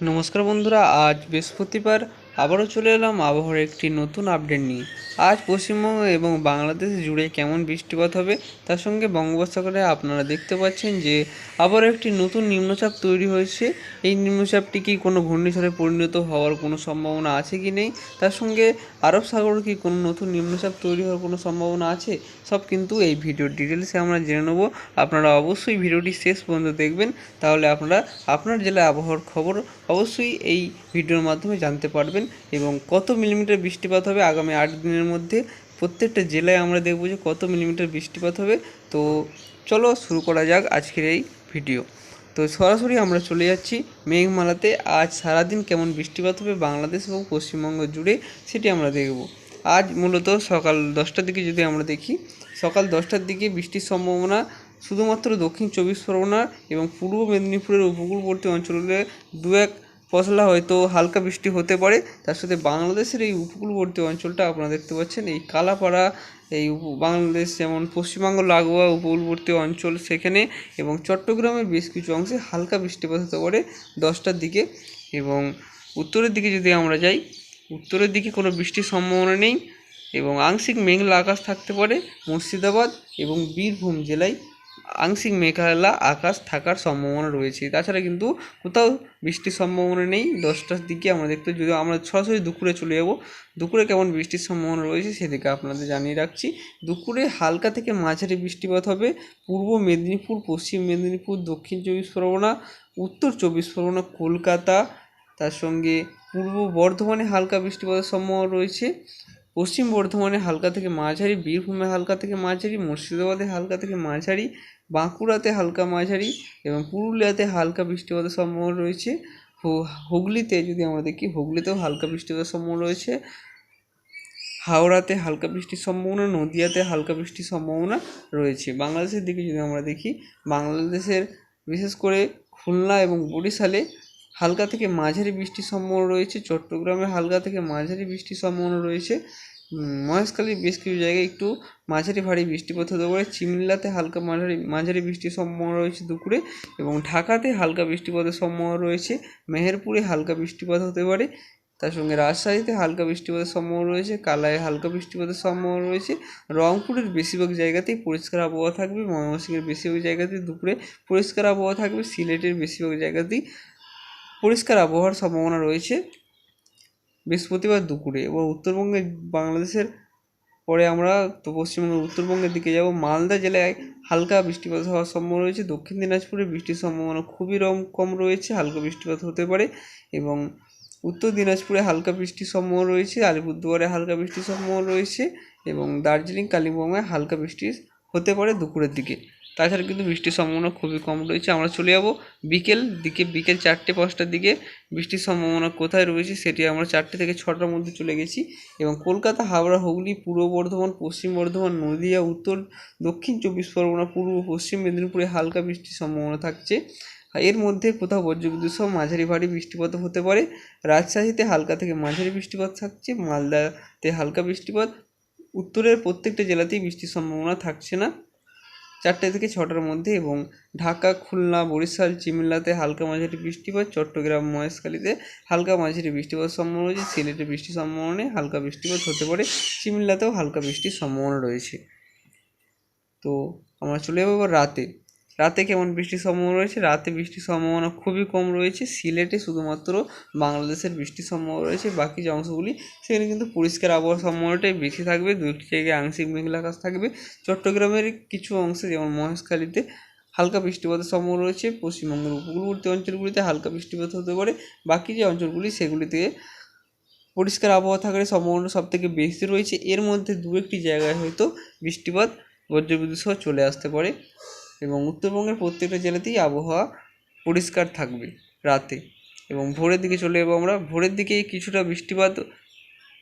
নমস্কার বন্ধুরা আজ বৃহস্পতিবার আবারও চলে এলাম আবহাওয়ার একটি নতুন আপডেট নিয়ে। আজ পশ্চিমবঙ্গ এবং বাংলাদেশ জুড়ে কেমন বৃষ্টিপাত হবে, তার সঙ্গে বঙ্গোপসাগরে আপনারা দেখতে পাচ্ছেন যে আবার একটি নতুন নিম্নচাপ তৈরি হয়েছে। এই নিম্নচাপটি কি কোনো ঘূর্ণিঝড়ে পরিণত হওয়ার কোনো সম্ভাবনা আছে কি নেই? তার সঙ্গে আরব সাগরে কি কোনো নতুন নিম্নচাপ তৈরি হওয়ার কোনো সম্ভাবনা আছে? সব কিন্তু এই ভিডিওর ডিটেলসে আমরা জেনে নেব। আপনারা অবশ্যই ভিডিওটি শেষ পর্যন্ত দেখবেন, তাহলে আপনারা আপনার জেলায় আবহাওয়ার খবর অবশ্যই এই ভিডিওর মাধ্যমে জানতে পারবেন এবং কত মিলিমিটার বৃষ্টিপাত হবে আগামী আট দিনের মধ্যে। প্রত্যেকটা জেলায় আমরা দেখব যে কত মিলিমিটার বৃষ্টিপাত হবে। তো চলো শুরু করা যাক আজকের এই ভিডিও। তো সরাসরি আমরা চলে যাচ্ছি মেঘমালাতে। আজ সারাদিন কেমন বৃষ্টিপাত হবে বাংলাদেশ এবং পশ্চিমবঙ্গ জুড়ে সেটি আমরা দেখব। আজ মূলত সকাল দশটার দিকে যদি আমরা দেখি, সকাল দশটার দিকে বৃষ্টির সম্ভাবনা শুধুমাত্র দক্ষিণ চব্বিশ পরগনা এবং পূর্ব মেদিনীপুরের উপকূলবর্তী অঞ্চলে দু এক পশলা হয়তো হালকা বৃষ্টি হতে পারে। তার সাথে বাংলাদেশের এই উপকূলবর্তী অঞ্চলটা আপনারা দেখতে পাচ্ছেন। এই কালাপাড়া, এই বাংলাদেশ যেমন পশ্চিমবঙ্গ লাগোয়া উপকূলবর্তী অঞ্চল সেখানে এবং চট্টগ্রামের বেশ কিছু অংশে হালকা বৃষ্টিপাত হতে পারে দশটার দিকে। এবং উত্তরের দিকে যদি আমরা যাই, উত্তরের দিকে কোনো বৃষ্টির সম্ভাবনা নেই এবং আংশিক মেঘলা আকাশ থাকতে পারে মুর্শিদাবাদ এবং বীরভূম জেলায়। আংশিক মেঘালা আকাশ থাকার সম্ভাবনা রয়েছে। তাছাড়া কিন্তু কোথাও বৃষ্টির সম্ভাবনা নেই, দশটার দিকে আমরা দেখতে যদি আমরা সরাসরি দুপুরে চলে যাব, দুপুরে কেমন বৃষ্টির সম্ভাবনা রয়েছে সেদিকে আপনাদের জানিয়ে রাখছি। দুপুরে হালকা থেকে মাঝারি বৃষ্টিপাত হবে, পূর্ব মেদিনীপুর, পশ্চিম মেদিনীপুর, দক্ষিণ চব্বিশ পরগনা, উত্তর চব্বিশ পরগনা, কলকাতা, তার সঙ্গে পূর্ব বর্ধমানে হালকা বৃষ্টিপাতের সম্ভাবনা রয়েছে। পশ্চিম বর্ধমানে হালকা থেকে মাঝারি বীরভূমে হালকা থেকে মাঝারি, মুর্শিদাবাদে হালকা থেকে মাঝারি, বাঁকুড়াতে হালকা মাঝারি এবং পুরুলিয়াতে হালকা বৃষ্টিপাতের সম্ভাবনা রয়েছে। হুগলিতে যদি আমরা দেখি, হুগলিতেও হালকা বৃষ্টিপাতের সম্ভাবনা রয়েছে। হাওড়াতে হালকা বৃষ্টির সম্ভাবনা, নদিয়াতে হালকা বৃষ্টির সম্ভাবনা রয়েছে। বাংলাদেশের দিকে যদি আমরা দেখি, বাংলাদেশের বিশেষ করে খুলনা এবং বরিশালে হালকা থেকে মাঝারি বৃষ্টির সম্ভাবনা রয়েছে চট্টগ্রামে হালকা থেকে মাঝারি বৃষ্টির সম্ভাবনা রয়েছে। মহেশখালীর বেশ কিছু জায়গায় একটু মাঝারি ভারী বৃষ্টিপাত হতে পারে। চিমিল্লাতে হালকা মাঝারি মাঝারি বৃষ্টির সম্ভাবনা রয়েছে দুপুরে এবং ঢাকাতে হালকা বৃষ্টিপাতের সম্ভাবনা রয়েছে। মেহেরপুরে হালকা বৃষ্টিপাত হতে পারে। তার সঙ্গে রাজশাহীতে হালকা বৃষ্টিপাতের সম্ভাবনা রয়েছে কালায় হালকা বৃষ্টিপাতের সম্ভাবনা রয়েছে। রংপুরের বেশিরভাগ জায়গাতেই পরিষ্কার আবহাওয়া থাকবে। ময়মনসিংহের বেশিরভাগ জায়গাতেই দুপুরে পরিষ্কার আবহাওয়া থাকবে। সিলেটের বেশিরভাগ জায়গাতেই পরিষ্কার আবহাওয়ার সম্ভাবনা রয়েছে বৃহস্পতিবার দুপুরে এবং উত্তরবঙ্গে বাংলাদেশের পরে আমরা তো পশ্চিমবঙ্গের উত্তরবঙ্গের দিকে যাব। মালদা জেলায় হালকা বৃষ্টিপাত হওয়ার সম্ভাবনা রয়েছে। দক্ষিণ দিনাজপুরে বৃষ্টির সম্ভাবনা খুবই রম, কম রয়েছে, হালকা বৃষ্টিপাত হতে পারে এবং উত্তর দিনাজপুরে হালকা বৃষ্টির সম্ভাবনা রয়েছে, আলিপুরদুয়ারে হালকা বৃষ্টির সম্ভাবনা রয়েছে এবং দার্জিলিং, কালিম্পংয়ে হালকা বৃষ্টি হতে পারে দুপুরের দিকে। তাছাড়া কিন্তু বৃষ্টির সম্ভাবনা খুবই কম রয়েছে। আমরা চলে যাব বিকেল দিকে, বিকেল চারটে, পাঁচটার দিকে। বৃষ্টির সম্ভাবনা কোথায় রয়েছে সেটি আমরা চারটে থেকে ছটার মধ্যে চলে গেছি। এবং কলকাতা, হাওড়া, হুগলি, পূর্ব বর্ধমান, পশ্চিম বর্ধমান, নদীয়া, উত্তর, দক্ষিণ চব্বিশ পরগনা, পূর্ব, পশ্চিম মেদিনীপুরে হালকা বৃষ্টির সম্ভাবনা থাকছে। এর মধ্যে কোথাও বজ্রবিদ্যুৎ সহ মাঝারি ভারী বৃষ্টিপাত হতে পারে। রাজশাহীতে হালকা থেকে মাঝারি বৃষ্টিপাত থাকছে, মালদাতে হালকা বৃষ্টিপাত। উত্তরের প্রত্যেকটা জেলাতেই বৃষ্টির সম্ভাবনা থাকছে না। চারটে থেকে ছটার মধ্যে এবং ঢাকা, খুলনা, বরিশাল চিমলাতে হালকা মাঝারি বৃষ্টিপাত, চট্টগ্রাম, মহেশখালীতে হালকা মাঝারি বৃষ্টিপাত সম্ভাবনা রয়েছে, সিলেটে বৃষ্টির সম্ভাবনা নেই, হালকা বৃষ্টিপাত হতে পারে চিমলাতেও হালকা বৃষ্টির সম্ভাবনা রয়েছে। তো আমরা চলে যাব এবার রাতে। রাতে কেমন বৃষ্টির সম্ভাবনা রয়েছে? রাতে বৃষ্টির সম্ভাবনা খুবই কম রয়েছে। সিলেটে শুধুমাত্র বাংলাদেশের বৃষ্টির সম্ভাবনা রয়েছে। বাকি যে অংশগুলি, সেখানে কিন্তু পরিষ্কার আবহাওয়ার সম্ভাবনাটাই বেশি থাকবে। দু একটি জায়গায় আংশিক মেঘলা আকাশ থাকবে। চট্টগ্রামের কিছু অংশে, যেমন মহেশখালীতে, হালকা বৃষ্টিপাতের সম্ভাবনা রয়েছে। পশ্চিমবঙ্গের উপকূলবর্তী অঞ্চলগুলিতে হালকা বৃষ্টিপাত হতে পারে। বাকি যে অঞ্চলগুলি, সেগুলিতে পরিষ্কার আবহাওয়া থাকার সম্ভাবনা সব থেকে বেশি রয়েছে। এর মধ্যে দু একটি জায়গায় হয়তো বৃষ্টিপাত, বজ্রবিদ্যুৎ সহ চলে আসতে পারে। এবং উত্তরবঙ্গের প্রত্যেকটা জেলাতেই আবহাওয়া পরিষ্কার থাকবে রাতে। এবং ভোরের দিকে চলে যাব আমরা। ভোরের দিকে কিছুটা বৃষ্টিপাত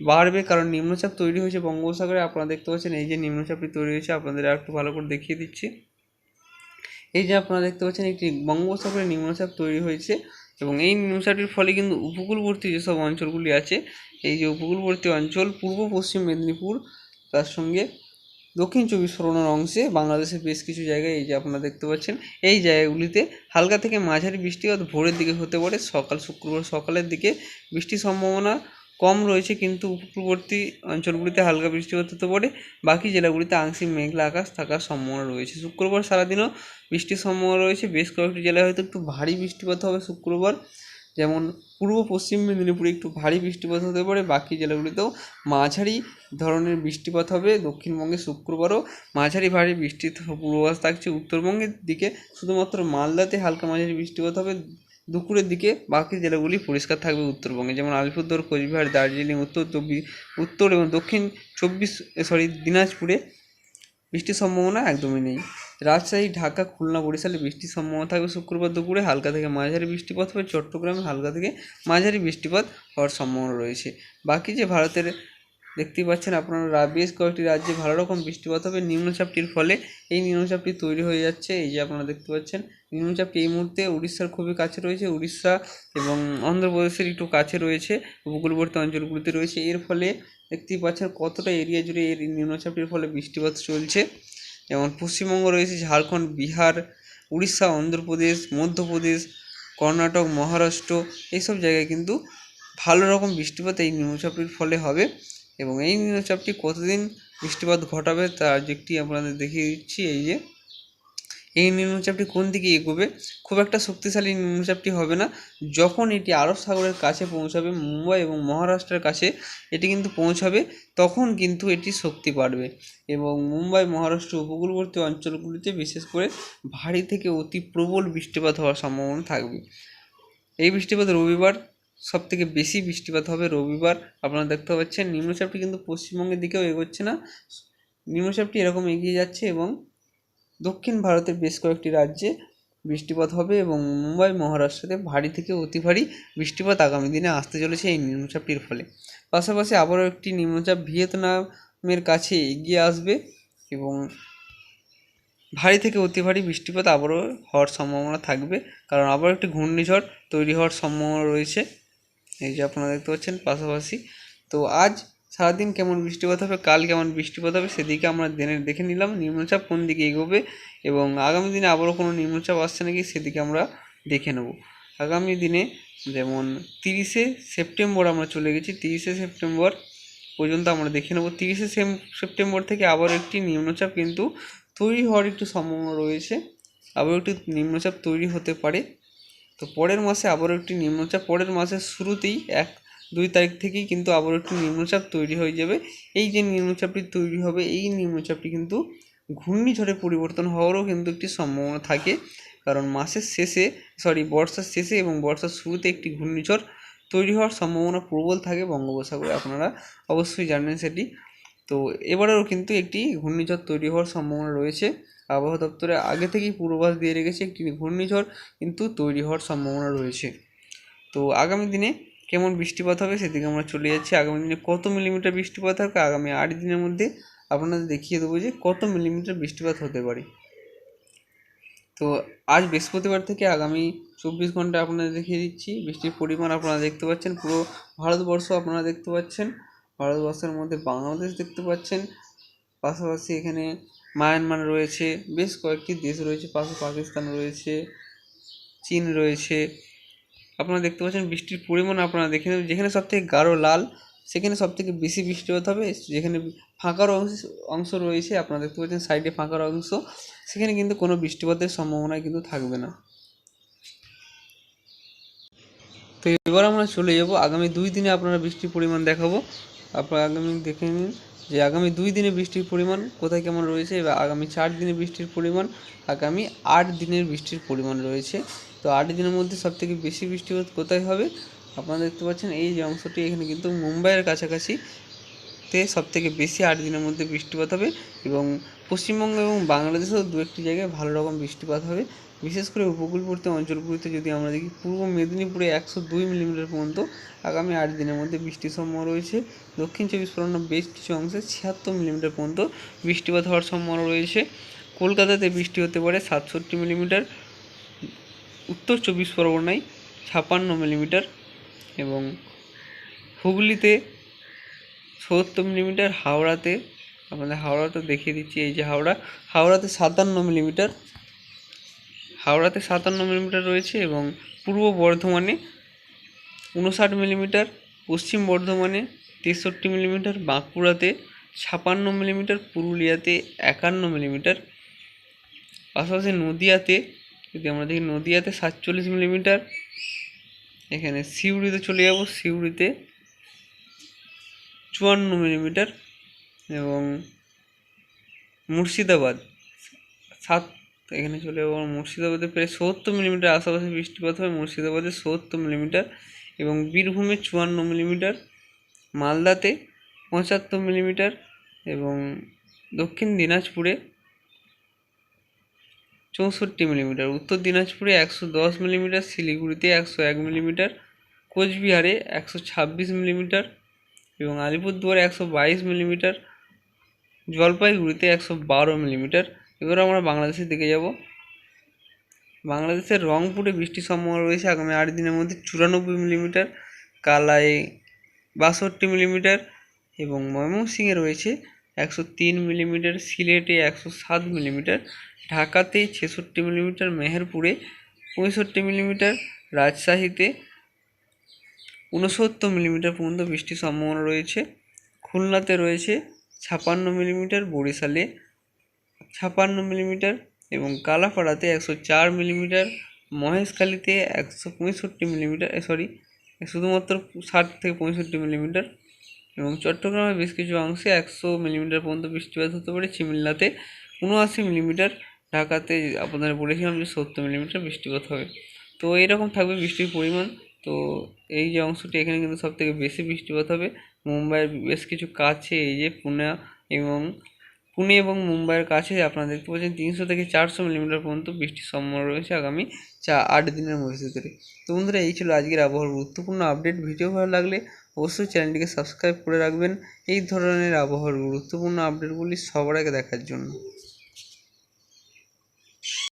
বাড়বে কারণ নিম্নচাপ তৈরি হয়েছে বঙ্গোপসাগরে। আপনারা দেখতে পাচ্ছেন এই যে নিম্নচাপটি তৈরি হয়েছে। আপনাদের আর একটু ভালো করে দেখিয়ে দিচ্ছি। এই যে আপনারা দেখতে পাচ্ছেন একটি বঙ্গোপসাগরে নিম্নচাপ তৈরি হয়েছে এবং এই নিম্নচাপটির ফলে কিন্তু উপকূলবর্তী যেসব অঞ্চলগুলি আছে, এই যে উপকূলবর্তী অঞ্চল, পূর্ব পশ্চিম মেদিনীপুর, তার সঙ্গে দক্ষিণ চব্বিশ পরগনার অংশে বাংলাদেশের বেশ কিছু জায়গায় এই যে আপনারা দেখতে পাচ্ছেন, এই জায়গাগুলিতে হালকা থেকে মাঝারি বৃষ্টিপাত ভোরের দিকে হতে পারে। সকাল, শুক্রবার সকালের দিকে বৃষ্টির সম্ভাবনা কম রয়েছে, কিন্তু উপকূলবর্তী অঞ্চলগুলিতে হালকা বৃষ্টিপাত হতে পারে। বাকি জেলাগুলিতে আংশিক মেঘলা আকাশ থাকার সম্ভাবনা রয়েছে। শুক্রবার সারাদিনও বৃষ্টির সম্ভাবনা রয়েছে। বেশ কয়েকটি জেলায় হয়তো একটু ভারী বৃষ্টিপাত হবে শুক্রবার। যেমন পূর্ব পশ্চিম মেদিনীপুরে একটু ভারী বৃষ্টিপাত হতে পারে, বাকি জেলাগুলিতেও মাঝারি ধরনের বৃষ্টিপাত হবে। দক্ষিণবঙ্গে শুক্রবারও মাঝারি ভারী বৃষ্টির পূর্বাভাস থাকছে। উত্তরবঙ্গের দিকে শুধুমাত্র মালদাতে হালকা মাঝারি বৃষ্টিপাত হবে। দুপুরের দিকে বাকি জেলাগুলি পরিষ্কার থাকবে উত্তরবঙ্গে। যেমন আলিপুরদুয়ার, কোচবিহার, দার্জিলিং, উত্তর চব্বিশ, উত্তর এবং দক্ষিণ চব্বিশ সরি দিনাজপুরে বৃষ্টির সম্ভাবনা একদমই নেই। রাজশাহী, ঢাকা, খুলনা, বরিশালে বৃষ্টির সম্ভাবনা থাকবে শুক্রবার দুপুরে। হালকা থেকে মাঝারি বৃষ্টিপাত হবে। চট্টগ্রামে হালকা থেকে মাঝারি বৃষ্টিপাত হওয়ার সম্ভাবনা রয়েছে। বাকি যে ভারতের, দেখতেই পাচ্ছেন আপনারা বেশ কয়েকটি রাজ্যে ভালো রকম বৃষ্টিপাত হবে। নিম্নচাপটির ফলে এই নিম্নচাপটি তৈরি হয়ে যাচ্ছে। এই যে আপনারা দেখতে পাচ্ছেন, নিম্নচাপটি এই মুহূর্তে উড়িষ্যার খুবই কাছে রয়েছে। উড়িষ্যা এবং অন্ধ্রপ্রদেশের একটু কাছে রয়েছে। উপকূলবর্তী অঞ্চলগুলিতে রয়েছে। এর ফলে দেখতেই পাচ্ছেন কতটা এরিয়া জুড়ে এর নিম্নচাপটির ফলে বৃষ্টিপাত চলছে। যেমন পশ্চিমবঙ্গ রয়েছে, ঝাড়খণ্ড, বিহার, উড়িষ্যা, অন্ধ্রপ্রদেশ, মধ্যপ্রদেশ, কর্ণাটক, মহারাষ্ট্র, এইসব জায়গায় কিন্তু ভালো রকম বৃষ্টিপাত এই নিম্নচাপটির ফলে হবে এবং এই নিম্নচাপটি কতদিন বৃষ্টিপাত ঘটাবে তার দিকটি আপনাদের দেখিয়ে দিচ্ছি, এই যে এই নিম্নচাপটি কোন দিকে এগোবে? খুব একটা শক্তিশালী নিম্নচাপটি হবে না। যখন এটি আরব সাগরের কাছে পৌঁছাবে, মুম্বাই এবং মহারাষ্ট্রের কাছে এটি কিন্তু পৌঁছাবে, তখন কিন্তু এটি শক্তি বাড়বে এবং মুম্বাই, মহারাষ্ট্র উপকূলবর্তী অঞ্চলগুলিতে বিশেষ করে ভারী থেকে অতি প্রবল বৃষ্টিপাত হওয়ার সম্ভাবনা থাকবে। এই বৃষ্টিপাত রবিবার সব থেকে বেশি বৃষ্টিপাত হবে রবিবার। আপনারা দেখতে পাচ্ছেন নিম্নচাপটি কিন্তু পশ্চিমবঙ্গের দিকেও এগোচ্ছে না। নিম্নচাপটি এরকম এগিয়ে যাচ্ছে এবং দক্ষিণ ভারতের বেশ কয়েকটি রাজ্যে বৃষ্টিপাত হবে এবং মুম্বাই, মহারাষ্ট্রতে ভারী থেকে অতি ভারী বৃষ্টিপাত আগামী দিনে আসতে চলেছে এই নিম্নচাপটির ফলে। পাশাপাশি আবারও একটি নিম্নচাপ ভিয়েতনামের কাছে এগিয়ে আসবে এবং ভারী থেকে অতি ভারী বৃষ্টিপাত আবারও হওয়ার সম্ভাবনা থাকবে, কারণ আবার একটি ঘূর্ণিঝড় তৈরি হওয়ার সম্ভাবনা রয়েছে। এই যে আপনারা দেখতে পাচ্ছেন পাশাপাশি। তো আজ সারাদিন কেমন বৃষ্টিপাত হবে, কাল কেমন বৃষ্টিপাত হবে, সেদিকে আমরা জেনে দেখে নিলাম, নিম্নচাপ কোন দিকে এগোবে এবং আগামী দিনে আবারও কোনো নিম্নচাপ আসছে নাকি সেদিকে আমরা দেখে নেব। আগামী দিনে যেমন তিরিশে সেপ্টেম্বর আমরা চলে গেছি, তিরিশে সেপ্টেম্বর পর্যন্ত আমরা দেখে নেব। তিরিশে সেম, সেপ্টেম্বর থেকে আবার একটি নিম্নচাপ কিন্তু তৈরি হওয়ার একটু সম্ভাবনা রয়েছে আবার একটি নিম্নচাপ তৈরি হতে পারে। তো পরের মাসে আবারও একটি নিম্নচাপ, পরের মাসের শুরুতেই এক দুই তারিখ থেকেই কিন্তু আবারও একটি নিম্নচাপ তৈরি হয়ে যাবে। এই যে নিম্নচাপটি তৈরি হবে, এই নিম্নচাপটি কিন্তু ঘূর্ণিঝড়ে পরিবর্তন হওয়ারও কিন্তু একটি সম্ভাবনা থাকে। কারণ মাসের শেষে সরি বর্ষার শেষে এবং বর্ষার শুরুতে একটি ঘূর্ণিঝড় তৈরি হওয়ার সম্ভাবনা প্রবল থাকে বঙ্গোপসাগরে, আপনারা অবশ্যই জানেন সেটি। তো এবারেও কিন্তু একটি ঘূর্ণিঝড় তৈরি হওয়ার সম্ভাবনা রয়েছে। আবহাওয়া দপ্তরে আগে থেকেই পূর্বাভাস দিয়ে রেখেছে, একটি ঘূর্ণিঝড় কিন্তু তৈরি হওয়ার সম্ভাবনা রয়েছে। তো আগামী দিনে কেমন বৃষ্টিপাত হবে সেদিকে আমরা চলে যাচ্ছি। আগামী দিনে কত মিলিমিটার বৃষ্টিপাত হবে আগামী আট দিনের মধ্যে আপনাদের দেখিয়ে দেবো যে কত মিলিমিটার বৃষ্টিপাত হতে পারে। তো আজ বৃহস্পতিবার থেকে আগামী চব্বিশ ঘণ্টা আপনাদের দেখিয়ে দিচ্ছি। বৃষ্টির পরিমাণ আপনারা দেখতে পাচ্ছেন, পুরো ভারতবর্ষ আপনারা দেখতে পাচ্ছেন। ভারতবর্ষের মধ্যে বাংলাদেশ দেখতে পাচ্ছেন। পাশাপাশি এখানে মায়ানমার রয়েছে, বেশ কয়েকটি দেশ রয়েছে, পাশে পাকিস্তান রয়েছে, চীন রয়েছে আপনারা দেখতে পাচ্ছেন, বৃষ্টির পরিমাণ আপনারা দেখে নেবেন। যেখানে সবথেকে গাঢ় লাল, সেখানে সব থেকে বেশি বৃষ্টিপাত হবে। যেখানে ফাঁকার অংশ অংশ রয়েছে, আপনারা দেখতে পাচ্ছেন, সাইডে ফাঁকার অংশ। সেখানে কিন্তু কোনো বৃষ্টিপাতের সম্ভাবনা কিন্তু থাকবে না। তো এবার আমরা চলে যাব। আগামী দুই দিনে আপনারা বৃষ্টির পরিমাণ দেখাবো। আপনারা আগামী দেখে নিন যে আগামী দুই দিনে বৃষ্টির পরিমাণ কোথায় কেমন রয়েছে এবার আগামী চার দিনে বৃষ্টির পরিমাণ, আগামী আট দিনের বৃষ্টির পরিমাণ রয়েছে। তো আট দিনের মধ্যে সবথেকে বেশি বৃষ্টিপাত কোথায় হবে? আপনারা দেখতে পাচ্ছেন এই যে অংশটি এখানে কিন্তু মুম্বাইয়ের কাছাকাছি তে সব থেকে বেশি আট দিনের মধ্যে বৃষ্টিপাত হবে এবং পশ্চিমবঙ্গ এবং বাংলাদেশেও দু একটি জায়গায় ভালো রকম বৃষ্টিপাত হবে। বিশেষ করে উপকূলবর্তী অঞ্চলগুলিতে যদি আমরা দেখি, পূর্ব মেদিনীপুরে একশো দুই মিলিমিটার পর্যন্ত আগামী আট দিনের মধ্যে বৃষ্টির সম্ভাবনা রয়েছে। দক্ষিণ চব্বিশ পরগনার বেশ কিছু অংশে ছিয়াত্তর মিলিমিটার পর্যন্ত বৃষ্টিপাত হওয়ার সম্ভাবনা রয়েছে। কলকাতাতে বৃষ্টি হতে পারে সাতষট্টি মিলিমিটার। উত্তর চব্বিশ পরগনায় ছাপান্ন মিলিমিটার এবং হুগলিতে সত্তর মিলিমিটার, হাওড়াতে, আপনাদের হাওড়াটা দেখিয়ে দিচ্ছি, এই যে হাওড়া। হাওড়াতে সাতান্ন মিলিমিটার, হাওড়াতে সাতান্ন মিলিমিটার রয়েছে এবং পূর্ব বর্ধমানে উনষাট মিলিমিটার, পশ্চিম বর্ধমানে তেষট্টি মিলিমিটার, বাঁকুড়াতে ছাপান্ন মিলিমিটার, পুরুলিয়াতে একান্ন মিলিমিটার, পাশাপাশি নদিয়াতে যদি আমরা দেখি নদিয়াতে সাতচল্লিশ মিলিমিটার, এখানে সিউড়িতে চলে যাব, সিউড়িতে চুয়ান্ন মিলিমিটার এবং মুর্শিদাবাদ সাত, এখানে চলে যাব মুর্শিদাবাদে প্রায় সত্তর মিলিমিটার, আশেপাশে বৃষ্টিপাত হয়, মুর্শিদাবাদে সত্তর মিলিমিটার এবং বীরভূমে চুয়ান্ন মিলিমিটার, মালদাতে পঁচাত্তর মিলিমিটার এবং দক্ষিণ দিনাজপুরে চৌষট্টি মিলিমিটার। উত্তর দিনাজপুরে একশো দশ মিলিমিটার, শিলিগুড়িতে একশো এক মিলিমিটার, কোচবিহারে একশো ছাব্বিশ মিলিমিটার এবং আলিপুরদুয়ারে একশো বাইশ মিলিমিটার, জলপাইগুড়িতে একশো বারো মিলিমিটার। এবার আমরা বাংলাদেশের দিকে যাব। বাংলাদেশের রংপুরে বৃষ্টির সম্ভাবনা রয়েছে। আগামী আট দিনের মধ্যে চুরানব্বই মিলিমিটার কালায় বাষট্টি মিলিমিটার এবং ময়মনসিংহে রয়েছে একশো তিন মিলিমিটার, সিলেটে একশো সাত মিলিমিটার ঢাকাতে ছেষট্টি মিলিমিটার মেহেরপুরে পঁয়ষট্টি মিলিমিটার রাজশাহীতে ঊনসত্তর মিলিমিটার পর্যন্ত বৃষ্টির সম্ভাবনা রয়েছে। খুলনাতে রয়েছে ছাপান্ন মিলিমিটার, বরিশালে ছাপান্ন মিলিমিটার এবং কালাপাড়াতে একশো চার মিলিমিটার, মহেশখালীতে একশো পঁয়ষট্টি মিলিমিটার সরি, শুধুমাত্র ষাট থেকে পঁয়ষট্টি মিলিমিটার এবং চট্টগ্রামের বেশ কিছু অংশে একশো মিলিমিটার পর্যন্ত বৃষ্টিপাত হতে পারে। চিমিল্লাতে উনআশি মিলিমিটার ঢাকাতে আপনাদের বলেছিলাম যে সত্তর মিলিমিটার বৃষ্টিপাত হবে। তো এরকম থাকবে বৃষ্টির পরিমাণ। তো এই যে অংশটি এখানে কিন্তু সব থেকে বেশি বৃষ্টিপাত হবে। মুম্বাইয়ের বেশ কিছু কাছে এই যে পুনে এবং পুনে এবং মুম্বাইয়ের কাছে আপনারা দেখতে পাচ্ছেন তিনশো থেকে চারশো মিলিমিটার পর্যন্ত বৃষ্টির সম্ভাবনা রয়েছে আগামী চা আট দিনের মধ্যে ধরে। তো বন্ধুরা, এই ছিল আজকের আবহাওয়ার গুরুত্বপূর্ণ আপডেট। ভিডিও ভালো লাগলে অবশ্যই চ্যানেলটিকে সাবস্ক্রাইব করে রাখবেন। এই ধরনের আবহাওয়ার গুরুত্বপূর্ণ আপডেটগুলি সবার আগে দেখার জন্য।